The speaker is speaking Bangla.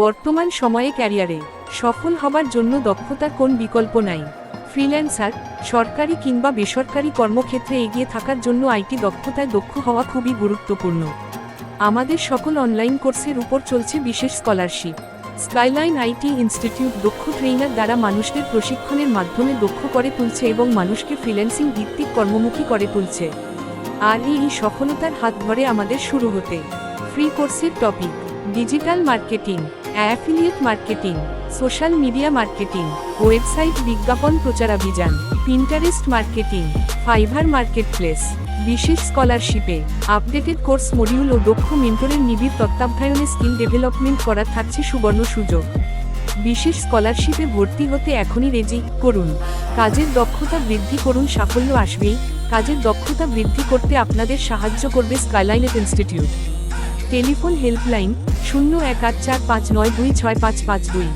বর্তমান সময়ে ক্যারিয়ারে সফল হবার জন্য দক্ষতার কোন বিকল্প নাই? ফ্রিল্যান্সার, সরকারি কিংবা বেসরকারি কর্মক্ষেত্রে এগিয়ে থাকার জন্য আইটি দক্ষতায় দক্ষ হওয়া খুবই গুরুত্বপূর্ণ। আমাদের সকল অনলাইন কোর্সের উপর চলছে বিশেষ স্কলারশিপ। স্কাইলাইন আইটি ইনস্টিটিউট দক্ষ ট্রেইনার দ্বারা মানুষদের প্রশিক্ষণের মাধ্যমে দক্ষ করে তুলছে এবং মানুষকে ফ্রিল্যান্সিং ভিত্তিক কর্মমুখী করে তুলছে। আর এই সফলতার হাত ধরে আমাদের শুরু হতে। ফ্রি কোর্সের topic, digital marketing. Affiliate marketing, social media marketing, website বিজ্ঞাপন প্রচারাভিযান পিন্টারেস্ট মার্কেটিং ফাইভার মার্কেটপ্লেস, বিশেষ স্কলারশিপে, আপডেটেড কোর্স মডিউল ও দক্ষ মেন্টরের নিবিড় তত্ত্বাবধায়নে স্কিল ডেভেলপমেন্ট করার থাকছে সুবর্ণ সুযোগ। বিশেষ স্কলারশিপে ভর্তি হতে এখনই রেজি করুন। কাজের দক্ষতা বৃদ্ধি করুন, সাফল্য আসবেই। কাজের দক্ষতা বৃদ্ধি করতে আপনাদের সাহায্য করবে স্কাইলাইনেট ইনস্টিটিউট টেলিফোন হেল্পলাইন শূন্য এক আট চার পাঁচ নয় দুই ছয় পাঁচ পাঁচ দুই।